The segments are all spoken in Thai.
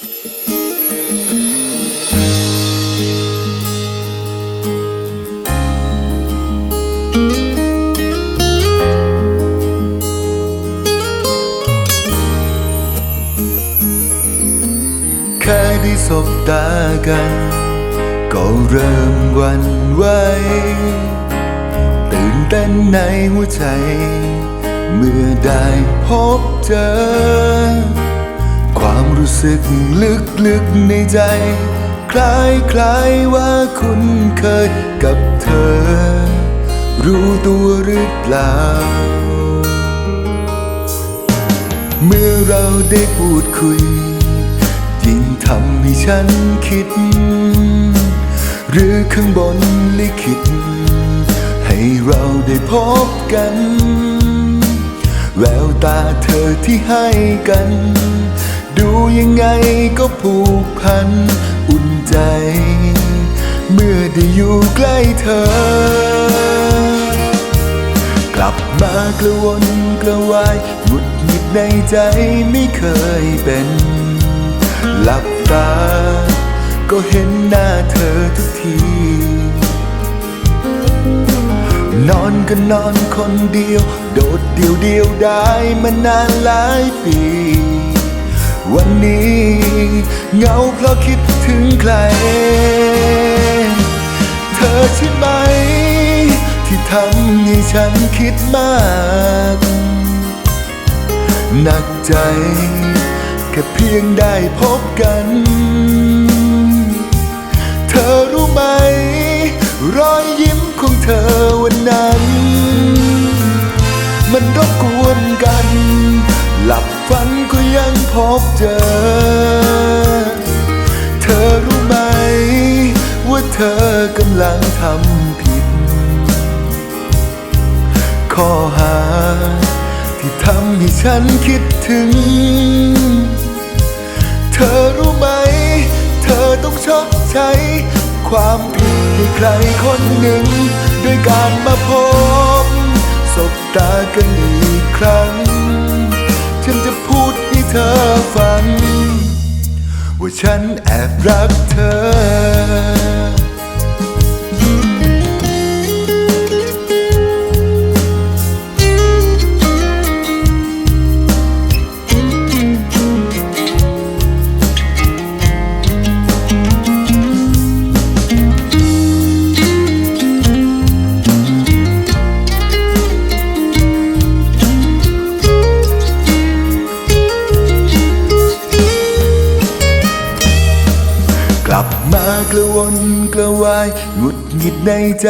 แค่ได้สบตากัน ก็เริ่มวันไหวตื่นเต้นในหัวใจ เมื่อได้พบเจอ รู้สึกลึกๆในใจ คล้ายคล้ายว่าคุณเคยกับเธอ รู้ตัวหรือเปล่า เมื่อเราได้พูดคุย ยิ่งทำให้ฉันคิด หรือข้างบนลิขิต ให้เราได้พบกันแววตาเธอที่ให้กัน ดูยังไงก็ผูกพันอุ่นใจ เมื่อได้อยู่ใกล้เธอ กลับมากระวนกระวายหงุดหงิดในใจไม่เคยเป็น หลับตา ก็เห็นหน้าเธอทุกที นอนก็นอนคนเดียว โดดเดียวเดียวได้มานานหลายปี วันนี้เหงาเพราะคิดถึงใคร เธอใช่ไหม ที่ทำให้ฉันคิดมาก หนักใจ แค่เพียงได้พบกัน เธอรู้ไหม รอยยิ้มของเธอวันนั้น มันรบกวนกัน บเจอ เธอรู้ไหม ว่าเธอกำลังทำผิด ข้อหา ที่ทำให้ฉันคิดถึง เธอรู้ไหม เธอต้องชดใช้ ความผิดให้ใครคนหนึ่ง ด้วยการมาพบ สบตากันอีกครั้ง ฝัน ว่าฉันแอบรักเธอ ลับมากระวนกระวายหงุดหงิดในใจ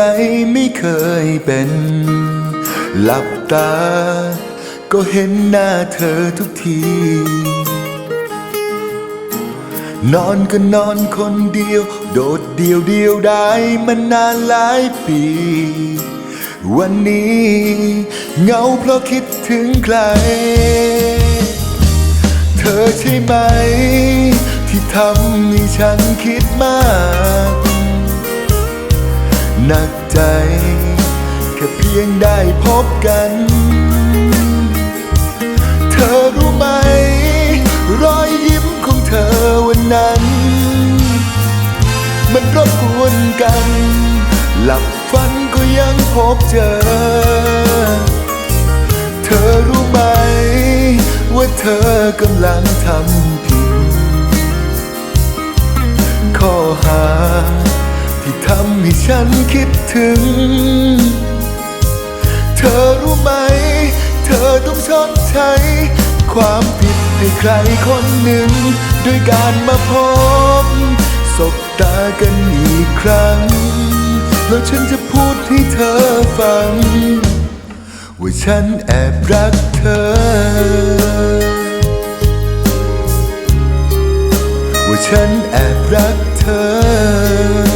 ไม่เคยเป็น หลับตา ก็เห็นหน้าเธอทุกที นอนก็นอนคนเดียว โดดเดียวเดียวได้มันนานหลายปี วันนี้เหงาเพราะคิดถึงใคร เธอใช่ไหม ทำให้ฉันคิดมาก หนักใจแค่เพียงได้พบกัน เธอรู้ไหม รอยยิ้มของเธอวันนั้น มันรบกวนกัน หลับฝันก็ยังพบเจอ เธอรู้ไหม ว่าเธอกำลังทำผิด ข้อหา ที่ทำให้ฉันคิดถึง เธอรู้ไหม เธอต้องชดใช้ ความผิดให้ใครคนหนึ่ง ด้วยการมาพบสบตากันอีกครั้ง แล้วฉันจะพูดให้เธอฟัง ว่าฉันแอบรักเธอ ฉันแอบรักเธอ